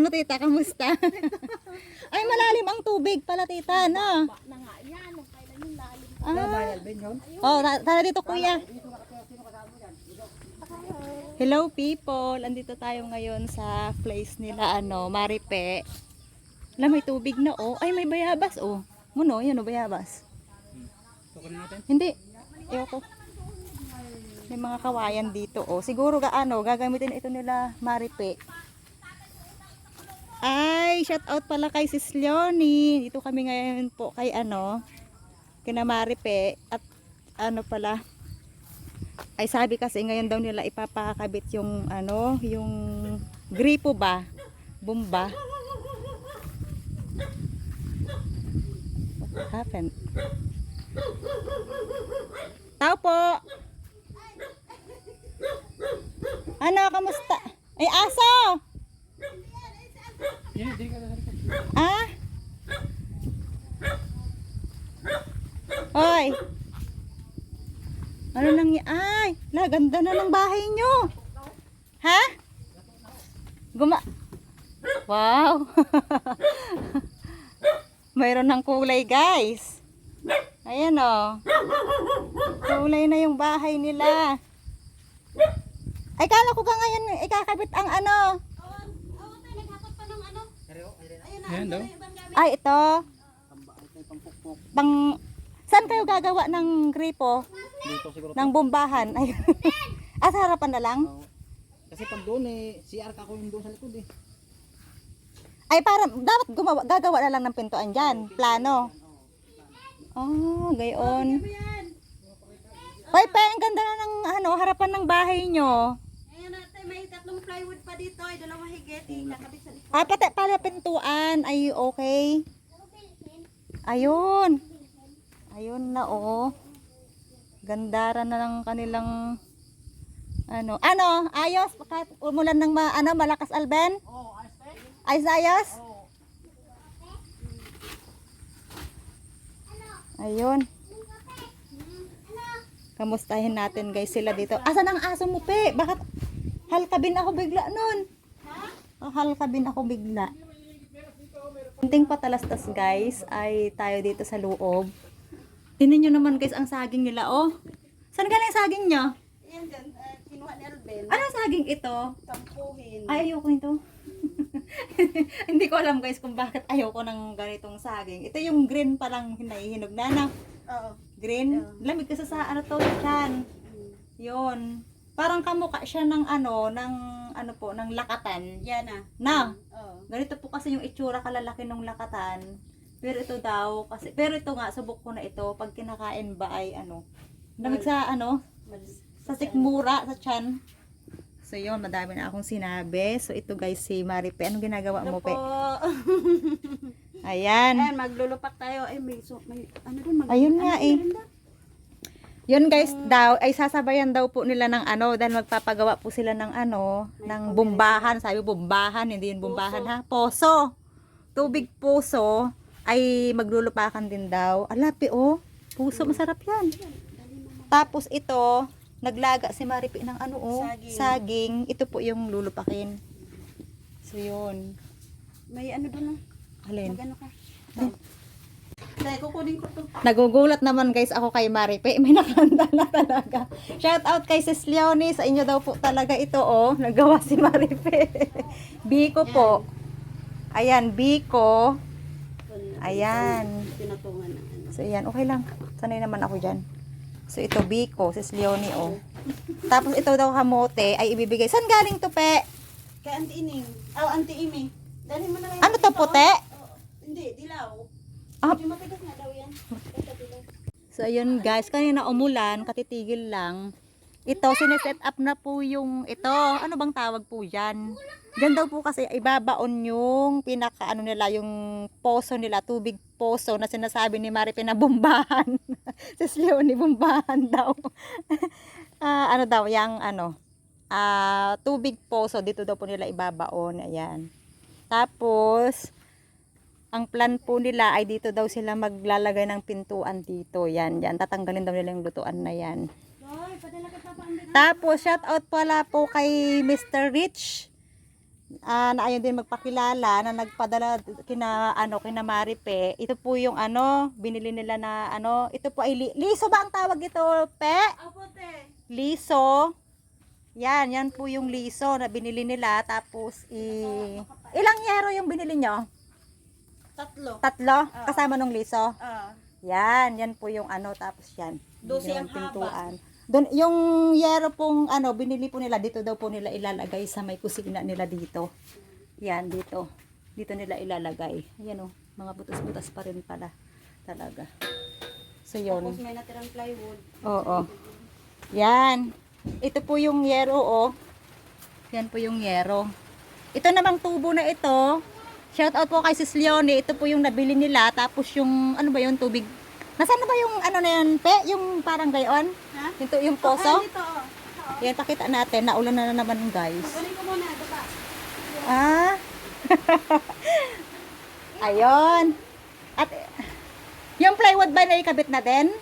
Ano tita, kamusta? Ay, malalim ang tubig pala tita, no? Na nga yan, nung kailan yung lalim. Ah. Oh, ta- tara dito kuya. Hello people, andito tayo ngayon sa place nila ano, Maripe. Alam, may tubig na oh. Ay, may bayabas oh. Muno, yan oh, bayabas. Hindi. Ayoko. May mga kawayan dito oh. Siguro gaano, gagamitin ito nila Maripe. Ay, shout out pala kay Sis Leonie. Dito kami ngayon po kay ano, kina Maripe at ano pala. Ay sabi kasi ngayon daw nila ipapakabit yung ano yung gripo ba? Bomba. What happened? Tao po. Ano kamusta? Ay aso ah Hoy. Ano nang ay, la ganda na ng bahay nyo. Ha? Guma Wow. Mayroon ng kulay, guys. Ayan oh. Kulay na yung bahay nila. Ay, kala ko ka ngayon ikakabit ang ano. Oo, tayo naghakot pa ng ano. Ayan daw. Ay, ito. Pang Saan kayo gagawa ng gripo? Dito siguro. Ng bombahan? Ay. ah, sa harapan na lang? Kasi pag doon eh, CR ka ko yung doon sa likod eh. Ay, para, dapat gumawa, gagawa na lang ng pintuan dyan. Plano. Oh, gayon. Hoy, pa, ang ganda na ng ano, harapan ng bahay nyo. Plywood pa dito. Ay, dalawang higit. Ikakabit sa likod. Ah, pati pala pintuan. Ay, okay. Ayun. Ayun na, oh. Gandara na ng kanilang ano. Ano? Ayos? Kahit umulan ng ma, ano, malakas alben? Oo, ayos tayo. Ayos, ayos? Ayun. Kamustahin natin guys sila dito. Asan ang aso mo, pe? Bakit halkabin ako bigla nun? Oh, halkabin ako bigla. Kunting patalastas guys ay tayo dito sa loob. Tingnan nyo naman guys ang saging nila oh. Saan galing saging nyo? Dyan, uh, kinuha ni Alben. Anong saging ito? Tampuhin. Ay, ayoko nito. Hindi ko alam guys kung bakit ayoko ng ganitong saging. Ito yung green palang hinahihinog na na. Oo. Green. Lamig kasi sa ano to, chan. Yun. Parang kamukha siya ng ano, ng ano po, ng lakatan. Yan ah. Na, Oo. ganito po kasi yung itsura kalalaki ng lakatan. Pero ito daw, kasi, pero ito nga, subok ko na ito, pag kinakain ba ay ano, lamig sa ano, sa sikmura, sa chan. So yun, madami na akong sinabi. So ito guys, si Maripe, anong ginagawa Ano mo, Pe? Ayan. Ayan, maglulupak tayo. Ay, may, so, may ano dun? Mag, Ayun nga ano, eh. merinda? Yun guys daw, ay sasabayan daw po nila ng ano, dahil magpapagawa po sila ng ano, ng bombahan. Sabi bombahan, hindi yun bombahan ha. Poso. Tubig puso ay maglulupakan din daw. Alapi oh, puso masarap yan. Tapos ito, naglaga si Maripi ng ano oh, Saging. saging. Ito po yung lulupakin. So yun. May ano dun ah. Alin? Mag ano ka? Dahil kukunin ko to. Nagugulat naman guys ako kay Maripe. May nakanta na talaga. Shout out kay Sis Leonie. Sa inyo daw po talaga ito oh. Nagawa si Maripe. Biko po. Ayan, Biko. Ayan. Ano. So ayan, okay lang. Sanay naman ako dyan. So ito, Biko. Sis Leonie oh. Tapos ito daw kamote ay ibibigay. Saan galing to, pe? Kay Auntie Ining. Oh, Auntie Imi. Dali mo na lang. Ano to, dito. puti? Oo. Hindi, dilaw. Ah. Basta dilaw. So ayun guys, kanina umulan, katitigil lang. Ito, sineset up na po yung ito. Ano bang tawag po dyan? Diyan daw po kasi ibabaon yung pinaka ano nila, yung poso nila, tubig poso na sinasabi ni Maripe na bumbahan. Sis Leonie, bumbahan daw. Ah, ano daw, yung ano, ah, tubig poso, dito daw po nila ibabaon. Ayan. Tapos, ang plan po nila ay dito daw sila maglalagay ng pintuan dito. Yan, yan. Tatanggalin daw nila yung lutuan na yan. Tapos, shout out pala po kay Mr. Rich. ah, na ayaw din magpakilala na nagpadala kina ano kina Maripe. Ito po yung ano, binili nila na ano, ito po ay li- liso ba ang tawag ito, Pe? Opo, te. Liso. Yan, yan po yung liso na binili nila tapos i Ilang yero yung binili nyo? Tatlo. Tatlo kasama nung liso. Ah. Yan, yan po yung ano tapos yan. Dose Yung ang haba. Doon yung yero pong ano binili po nila dito daw po nila ilalagay sa may kusina nila dito. Yan dito. Dito nila ilalagay. Ayan oh, mga butas-butas pa rin pala talaga. So yun. Tapos may natirang plywood. Oo. Yan. Ito po yung yero, oh. Yan po yung yero. Ito namang tubo na ito. Shout out po kay Sis Leonie. Ito po yung nabili nila. Tapos yung, ano ba yung tubig? Nasaan na ba yung, ano na yun, pe? Yung parang gayon? Ha? Tu- yung poso? dito. oh. Yan, pakita natin. Naulan na, na naman, guys. Galing ko muna. Baba. Ah. Ayun. At, yung plywood ba na ikabit na din?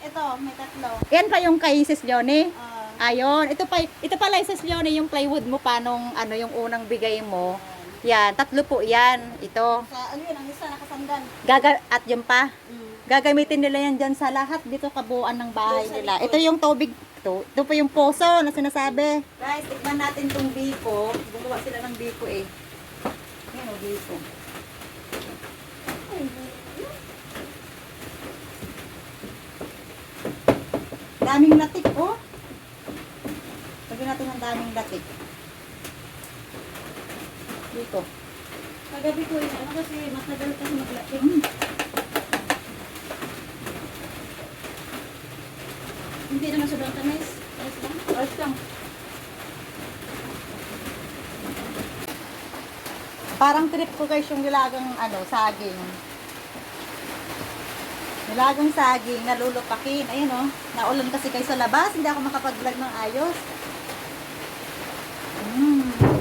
Ito, may tatlo. Yan pa yung kay Sis Leonie? Ah. Ayun, ito pa ito pala isa Leone yung plywood mo pa nung ano yung unang bigay mo. Yan, tatlo po 'yan. Ito. sa ano yun, ang isa nakasandan. Gaga at yung pa. Mm. Gagamitin nila yan diyan sa lahat dito kabuuan ng bahay Doon nila. Ito yung tubig to. Ito po yung poso na sinasabi. Guys, tikman natin tong biko. Gumawa sila ng biko eh. Yan o, biko. Daming latik, oh. Lagyan natin ng daming latik. Dito. Kagabi ko yun, ano kasi matagal kasi maglapit. Mm. Hindi naman sobrang tamis. Ayos lang. Ayos lang. Parang trip ko guys yung nilagang ano, saging. Nilagang saging, nalulupakin. Ayun oh, naulan kasi kayo sa labas, hindi ako makapag-vlog ng ayos. Mm.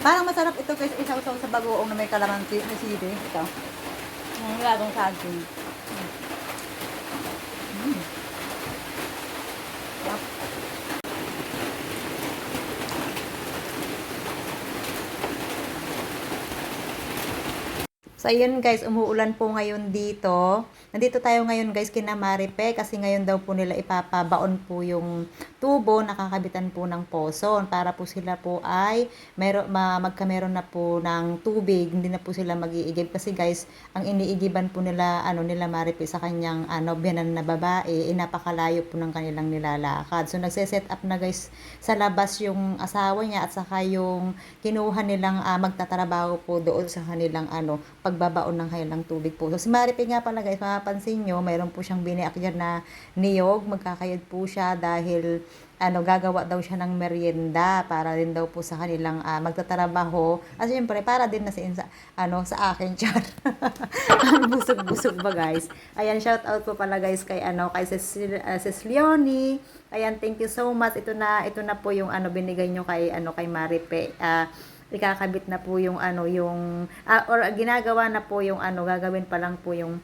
Parang masarap ito guys, isaw-saw sa bagoong na may kalamansi na sili. Ito. Yung nilagang saging. So ayun guys, umuulan po ngayon dito. Nandito tayo ngayon guys kina Maripe kasi ngayon daw po nila ipapabaon po yung tubo nakakabitan po ng poso para po sila po ay meron ma, magkameron na po ng tubig, hindi na po sila mag-iigib kasi guys, ang iniigiban po nila ano nila Maripe sa kanyang ano biyanan na babae, eh, napakalayo po ng kanilang nilalakad. So nagse-set up na guys sa labas yung asawa niya at saka yung kinuha nilang ah, magtatrabaho po doon sa kanilang ano pagbabaon ng kanilang tubig po. So si Maripe nga pala guys, mapapansin nyo, mayroon po siyang biniak dyan na niyog, magkakayod po siya dahil ano gagawa daw siya ng merienda para din daw po sa kanilang ah, magtatrabaho. At syempre para din na sa, sa ano sa akin char. Busog-busog ba guys? Ayan shout out po pala guys kay ano kay Cecil, uh, Sis Leonie ayan thank you so much. Ito na ito na po yung ano binigay nyo kay ano kay Maripe. Ah ikakabit na po yung ano yung ah, or ginagawa na po yung ano gagawin pa lang po yung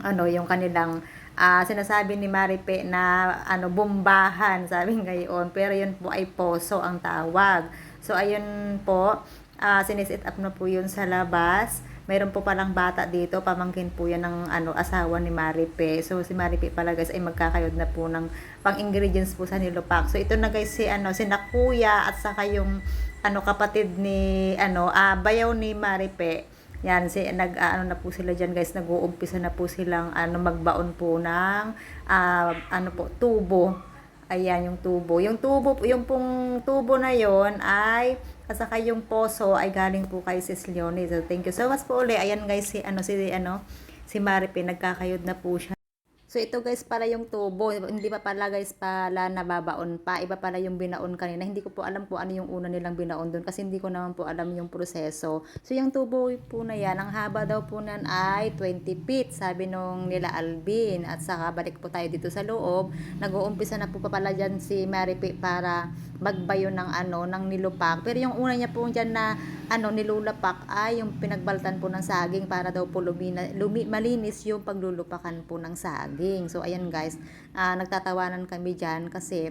ano yung kanilang ah, sinasabi ni Maripe na ano bombahan sabi ngayon pero yun po ay poso ang tawag. So ayun po ah, sinisit up na po yun sa labas. Mayroon po palang bata dito pamangkin po yan ng ano asawa ni Maripe. So si Maripe pala guys ay magkakayod na po ng pang ingredients po sa nilupak so ito na guys si ano si Nakuya at saka yung ano kapatid ni ano ah, bayaw ni Maripe yan, si, nag, ah, ano na po sila dyan guys, nag-uumpisa na po silang ano, magbaon po ng, ah, ano po, tubo. Ayan, yung tubo. Yung tubo, yung pong tubo na yon ay, at saka yung poso ay galing po kay Sis Leonie. So, thank you so much po uli. Ayan guys, si, ano, si, ano, si Maripe, nagkakayod na po siya. So ito guys pala yung tubo, hindi pa pala guys pala nababaon pa, iba pala yung binaon kanina. Hindi ko po alam po ano yung una nilang binaon doon kasi hindi ko naman po alam yung proseso. So yung tubo po na yan, ang haba daw po nan ay 20 feet, sabi nung nila Alvin. At saka balik po tayo dito sa loob, nag-uumpisa na po pa pala dyan si Maripe para bagbayo ng ano ng nilupak. Pero yung una niya po dyan na ano nilulapak ay yung pinagbaltan po ng saging para daw po lumina, lumi, malinis yung paglulupakan po ng saging. So ayan guys. Ah, nagtatawanan kami dyan kasi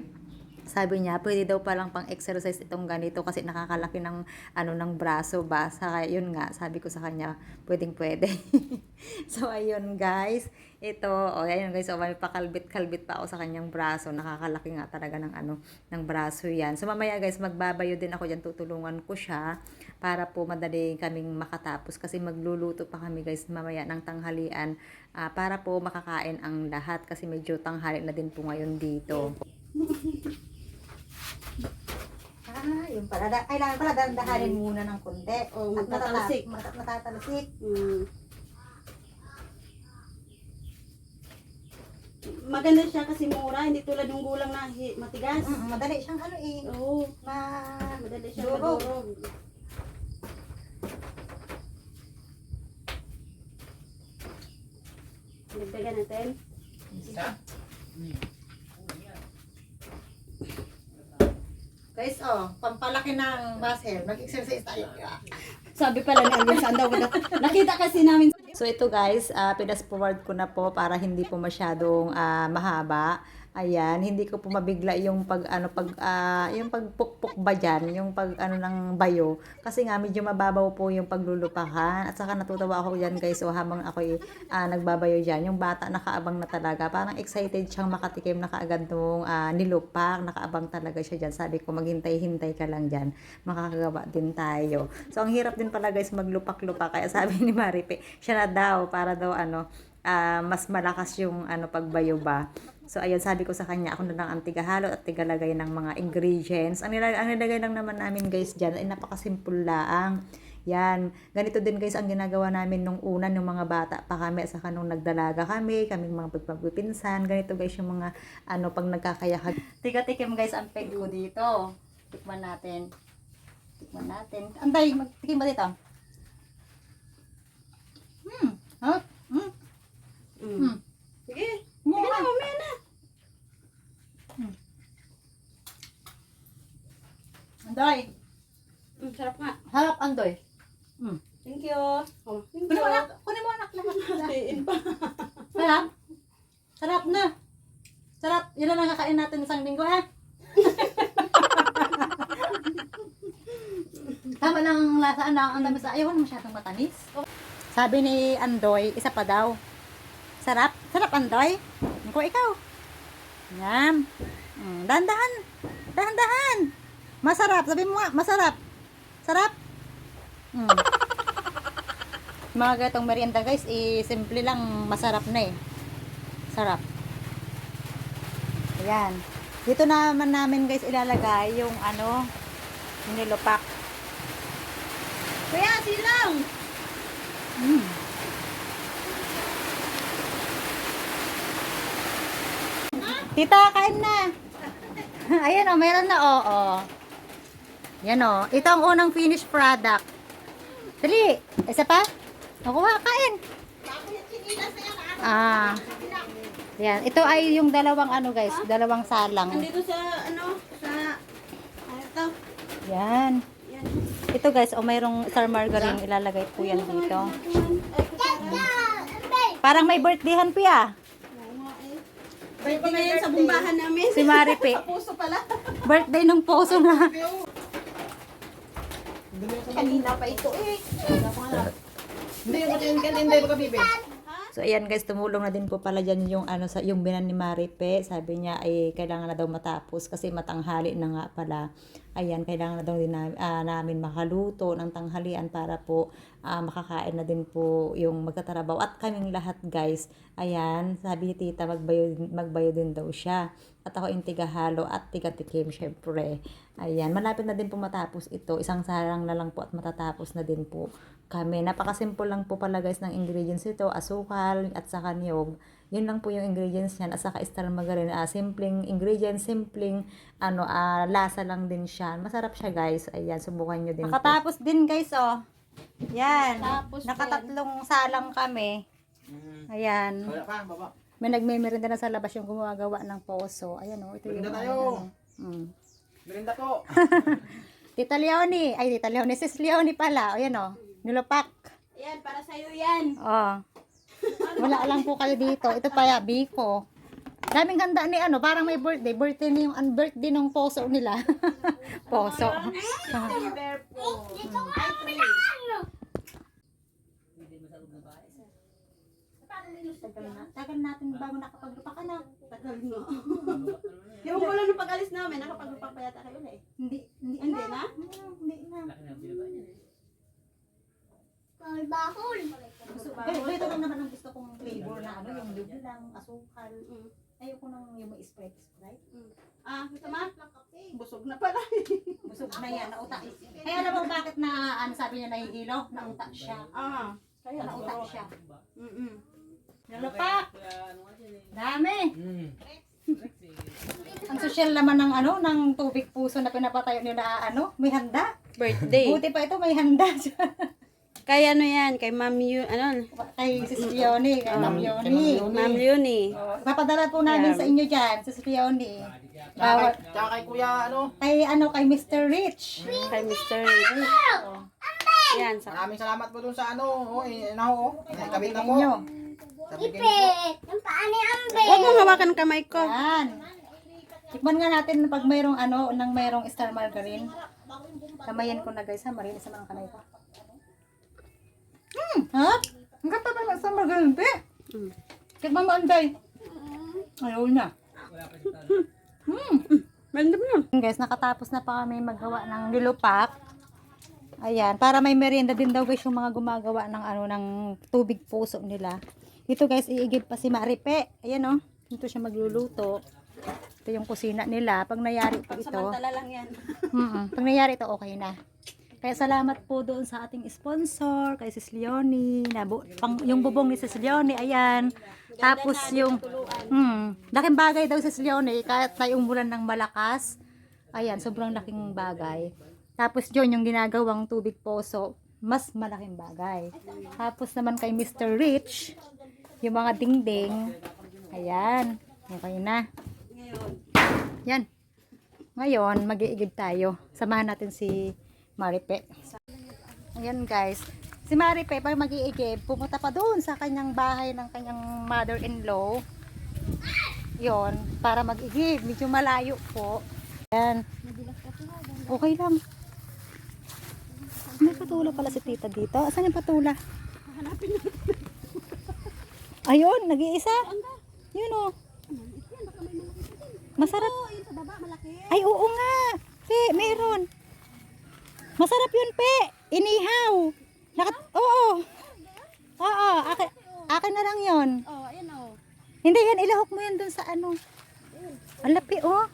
sabi niya, pwede daw palang pang exercise itong ganito kasi nakakalaki ng ano ng braso ba. Saka yun nga, sabi ko sa kanya, pwedeng pwede. so ayun guys, ito, o oh, ayun guys, so may pakalbit-kalbit pa ako sa kanyang braso. Nakakalaki nga talaga ng ano ng braso yan. So mamaya guys, magbabayo din ako diyan, tutulungan ko siya para po madali kaming makatapos kasi magluluto pa kami guys mamaya ng tanghalian ah, para po makakain ang lahat kasi medyo tanghali na din po ngayon dito. Ah, yung pala. Da, kailangan pala dandahanin muna ng konti. Oh, At matata- mat- Matatalasik. Mm. Maganda siya kasi mura, hindi tulad ng gulang na hi- matigas. Mm, madali siyang ano eh. Oo, Ma... madali siya Durog. madurog. Dagdagan natin. Guys, oh, pampalaki ng muscle. Mag-exercise tayo. Sabi pala ni Alvin Sandaw, nakita kasi namin So ito guys, uh, pinas forward ko na po para hindi po masyadong ah, mahaba. Ayan, hindi ko po mabigla yung pag ano pag ah, yung pagpukpok ba diyan, yung pag ano ng bayo. Kasi nga medyo mababaw po yung paglulupakan at saka natutuwa ako diyan guys, so habang ako ah, nagbabayo diyan, yung bata nakaabang na talaga. Parang excited siyang makatikim na kaagad nung ah, nilupak, nakaabang talaga siya diyan. Sabi ko maghintay-hintay ka lang diyan, makakagawa din tayo. So ang hirap din pala guys maglupak-lupak kaya sabi ni Maripe, siya na daw para daw ano ah, mas malakas yung ano pagbayo ba. So ayun sabi ko sa kanya ako na lang ang tigahalo at tigalagay ng mga ingredients. Ang nilagay, ang nilagay lang naman namin guys diyan ay napakasimple lang. Yan. Ganito din guys ang ginagawa namin nung una nung mga bata pa kami at saka nung nagdalaga kami, kaming mga pagpagpipinsan. Ganito guys yung mga ano pag nagkakayahan. Tiga-tikim guys ang peg ko dito. Tikman natin. Tikman natin. Anday, magtikim ba dito? Hmm. Huh? Hmm. Mm. Hmm. Sige, Hmm. sige na, mamaya na. Anday. Mm, sarap nga. Harap Andoy. Hmm. Thank you. Oh, thank Kunin you. mo anak. Kunin mo anak. lahat. Hatiin pa. Sarap. Sarap na. Sarap. Yun na lang kakain natin isang linggo ha. Tama lang ang lasa. Ano, ang dami sa... Ayaw na masyadong matamis. Sabi ni Andoy, isa pa daw. Sarap. Sarap Andoy. Ako ikaw. Yan. Mm, dahan-dahan. Dahan-dahan. Masarap. Sabi mo nga, masarap. Sarap. Mm. Mga gatong merienda guys, eh, simple lang, masarap na eh. Sarap. Ayan. Dito naman namin guys ilalagay yung ano, nilupak. Kuya, silang! Mm. Tita, kain na. Ayan o, meron na o. Oh, Yan o. Ito ang unang finished product. Dali. Isa pa? Nakuha, kain. Ah. Yan. Ito ay yung dalawang ano guys, dalawang salang. Nandito sa, ano, sa, ano ito? Yan. Yan. Ito guys, o mayroong star margarine ilalagay po yan dito. Parang may birthdayhan po ya. Pwede na yan sa bumbahan namin. Si Maripe. Sa puso pala. Birthday ng poso na. Kanina pa ito eh. Hindi, ba't yan kan hindi ba bibi? So ayan guys, tumulong na din po pala dyan yung ano sa yung binan ni Maripe. Sabi niya ay kailangan na daw matapos kasi matanghali na nga pala. Ayan, kailangan na daw din na, ah, namin makaluto ng tanghalian para po ah, makakain na din po yung magtatrabaho at kaming lahat guys. Ayan, sabi ni tita magbayo, magbayo din daw siya. At ako yung tigahalo at tigatikim syempre. Ayan, malapit na din po matapos ito. Isang sarang na lang po at matatapos na din po kami. Napakasimple lang po pala guys ng ingredients ito. Asukal at saka niyog. Yun lang po yung ingredients niyan. At saka star margarine. Ah, simpleng ingredients, simpleng ano, ah, lasa lang din siya. Masarap siya guys. Ayan, subukan nyo din Nakatapos din guys oh. Yan. Tapos Nakatatlong salang kami. Ayan. Pa, baba. May nagmemerenda na sa labas yung gumagawa ng poso. Ayan oh, ito yung Merenda ano, tayo. ano. Mm. Merinda po. Tita Leonie. Ay, Tita Leonie. Sis Leonie pala. O, yan o. Nilupak. Ayan, para sa'yo yan. Oh. Wala lang po kayo dito. Ito pa ya, Biko. Daming handa ni ano, parang may birthday. Birthday ni yung unbirthday ng poso nila. poso. Bear po. Ay. Tagal na. Tagal natin bago nakapaglupa ka na. Tagal nga. Yung wala nung pag-alis namin, nakapaglupa pa yata kayo na eh. Hindi, hindi, Hindi na? Hmm, hindi na. Gusto, Bakul. ganito, ganito lang naman ang gusto kong flavor na ano, yung lube lang, asukal. Mm. Ayoko nang yung may Sprite, Sprite. Ah, gusto ma? Busog na pala. Busog na yan, nauta. Kaya alam mo bakit na, ano sabi niya, nahihilo? Nauta siya. Ah. Kaya nauta siya. Mm-mm. Nilupak! Dami! Mm. Ang social naman ng ano, ng tubig puso na pinapatayo nila, ano, may handa. Birthday. Buti pa ito, may handa. Kaya ano yan, kay Ma'am Yu, ano, kay Sis Leonie, kay Ma'am Kay Ma'am Leonie. Ma'am Leonie. Oh, Papadala po namin sa inyo dyan, Sis Leonie. Tsaka, Bawat, kay- tsaka kay kuya, ano, kay ano, kay Mr. Rich. Kay Mr. Oh, Yan, sa maraming salamat po dun sa ano, oh, eh, naho, oh. Nakabit na po. inyo. Sabi kayo po. Huwag mong hawakan kamay ko. Yan. Tikman nga natin pag mayroong ano, nang mayroong star margarine. Kamayan ko na guys ha, marinis sa mga kamay ko. Hmm, ha? Ang ganda ba ng star margarine, pe? Mm. Tikman mo, Anday. Ayaw na. Hmm. Mo yun. Guys, nakatapos na pa kami magawa ng nilupak. Ayan, para may merienda din daw guys yung mga gumagawa ng ano ng tubig puso nila. Ito guys, iigib pa si Maripe. Ayan oh, dito siya magluluto. Ito yung kusina nila. Pag nayari po ito, Samantala lang yan. mm pag nayari ito, okay na. Kaya salamat po doon sa ating sponsor, kay Sis Leonie, na bu- pang, yung bubong ni Sis Leonie, ayan. Tapos yung, hmm, laking bagay daw Sis Leonie, kahit tayo umulan ng malakas, ayan, sobrang laking bagay. Tapos yun, yung ginagawang tubig poso, mas malaking bagay. Tapos naman kay Mr. Rich, yung mga dingding, ayan, okay na. Yan. Ngayon, mag-iigib tayo. Samahan natin si Maripe. Ayan guys. Si Maripe, pag mag-iigib, pumunta pa doon sa kanyang bahay ng kanyang mother-in-law. Yon, para mag-igib. Medyo malayo po. Ayan. Okay lang. May patula pala si tita dito. Asan yung patula? Ayun, nag-iisa. Yun o. Masarap. Baba, malaki. Ay, oo nga. Pe, meron. Masarap yun, pe. Inihaw. Nakat oo. Oo, akin, akin na lang yon. Oh, ayan oh. Hindi yan, ilahok mo yan dun sa ano. Ang lapi, oh.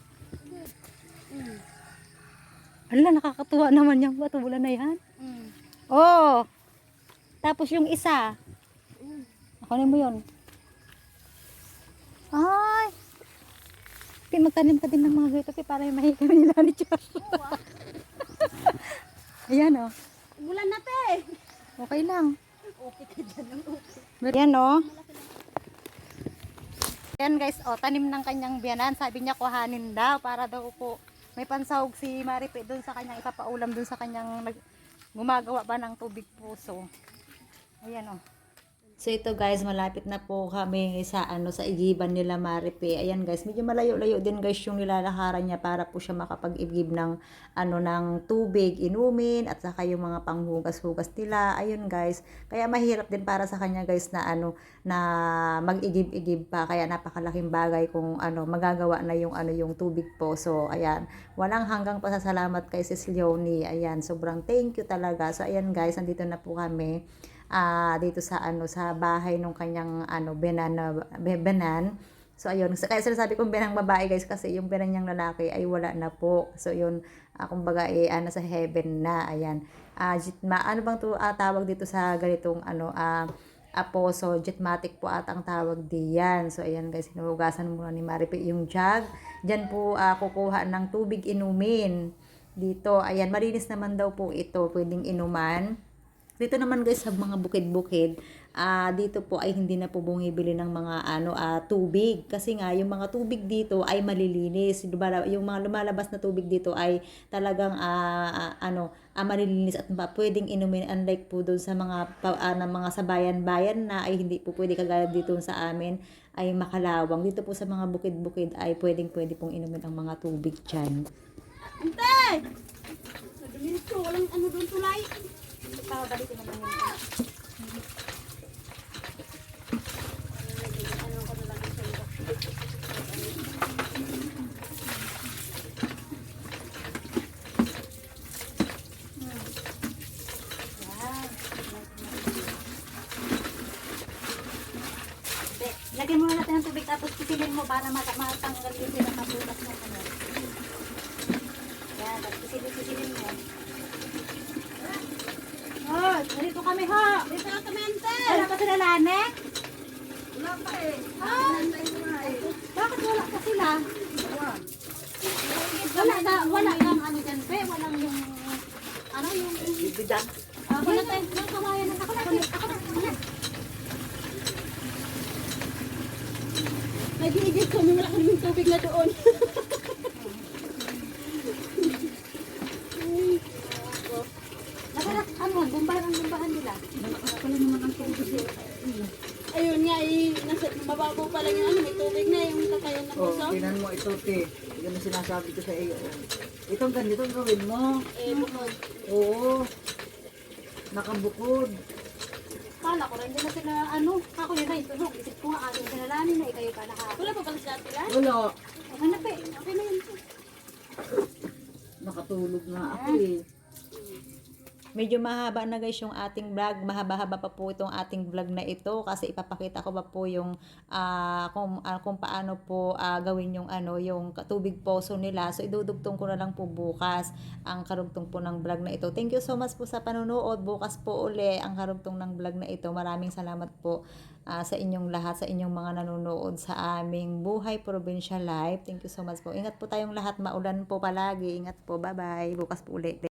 Ala, nakakatuwa naman yung patula na yan. Mm. Oh. Tapos yung isa. Ako mo yun. Ay. Pi, magtanim ka din ng mga ganito, pi, para yung mahika nila ni Joshua. Ayan, oh. Bulan na te. Okay lang. Okay ka dyan. Ayan, oh. Ayan, guys, oh, tanim ng kanyang biyanan. Sabi niya, kuhanin daw, para daw po may pansahog si Maripe doon sa kanyang ipapaulam doon sa kanyang gumagawa ba ng tubig puso. Ayan, oh. So ito guys, malapit na po kami sa ano sa igiban nila Maripe. Ayan guys, medyo malayo-layo din guys yung nilalakaran niya para po siya makapag-igib ng ano ng tubig, inumin at saka yung mga panghugas-hugas nila. Ayun guys, kaya mahirap din para sa kanya guys na ano na mag-igib-igib pa. Kaya napakalaking bagay kung ano magagawa na yung ano yung tubig po. So ayan, walang hanggang pasasalamat kay Sis Leonie. Ayan, sobrang thank you talaga. So ayan guys, nandito na po kami ah dito sa ano sa bahay nung kanyang ano benan be- benan so ayun. Kaya sinasabi kong benang babae guys kasi yung benan niyang lalaki ay wala na po. So yun uh, kumbaga eh ano sa heaven na. Ayan. Ah jitma ano bang to, ah, tawag dito sa ganitong ano ah aposo? Jetmatic po at ang tawag diyan. So ayan guys hinuhugasan muna ni Maripe yung jug diyan po ah, kukuha ng tubig inumin dito. Ayan malinis naman daw po ito. Pwedeng inuman Dito naman guys sa mga bukid-bukid, ah dito po ay hindi na po bumibili ng mga ano ah, tubig kasi nga yung mga tubig dito ay malilinis. Yung mga lumalabas na tubig dito ay talagang ah, ah, ano ah, malilinis at pwedeng inumin unlike po doon sa mga ah, na mga sa bayan-bayan na ay hindi po pwede kagaya dito sa amin ay makalawang. Dito po sa mga bukid-bukid ay pwedeng pwede pong inumin ang mga tubig dyan. Ante! Sa duminto, walang ano doon tulay. Pabalikin naman yun. Hindi, Lagyan muna natin ng tubig tapos pisilin mo para mata- matanggal yung pinakaputas ng ano. Yan, tapos pisilin-pisilin mo. Oh, narito kami ho. Dito na kami, ante! Wala pa sila lane? Wala pa eh. Ah, Antay ko nga eh. Bakit wala pa sila? Wala na, wala kang ano dyan, pe. Walang yung, ano yung, Bibidan. ah, wala tayong, yung kawayan ng ako na, ako na, ako na. Nag-iigit may wala kaming tubig na doon. Nakarak, ano, bumbahan ang bumbahan nila. Ayun nga, mababaw pa lang yung ano, may tubig na, yung kakayan na Oh, puso. tinan mo ito, te. Yan ang sinasabi ko sa iyo. Itong ganito gawin mo. Eh, bukod. Oo. Nakabukod. Kala ko rin, hindi na sila, ano, ako yun na yung tunog. Isip ko nga, ating sinalanin na, ikayo pa naka. Wala pa pala sila tila? Wala. Okay na, pe. Okay na yun. Nakatulog nga ako eh. Medyo mahaba na guys yung ating vlog. Mahaba-haba pa po itong ating vlog na ito kasi ipapakita ko pa po yung ah, kung, ah, kung paano po ah, gawin yung ano yung tubig poso nila. So idudugtong ko na lang po bukas ang karugtong po ng vlog na ito. Thank you so much po sa panonood. Bukas po uli ang karugtong ng vlog na ito. Maraming salamat po ah, sa inyong lahat, sa inyong mga nanonood sa aming Buhay Provincial Life. Thank you so much po. Ingat po tayong lahat. Maulan po palagi. Ingat po. Bye-bye. Bukas po uli.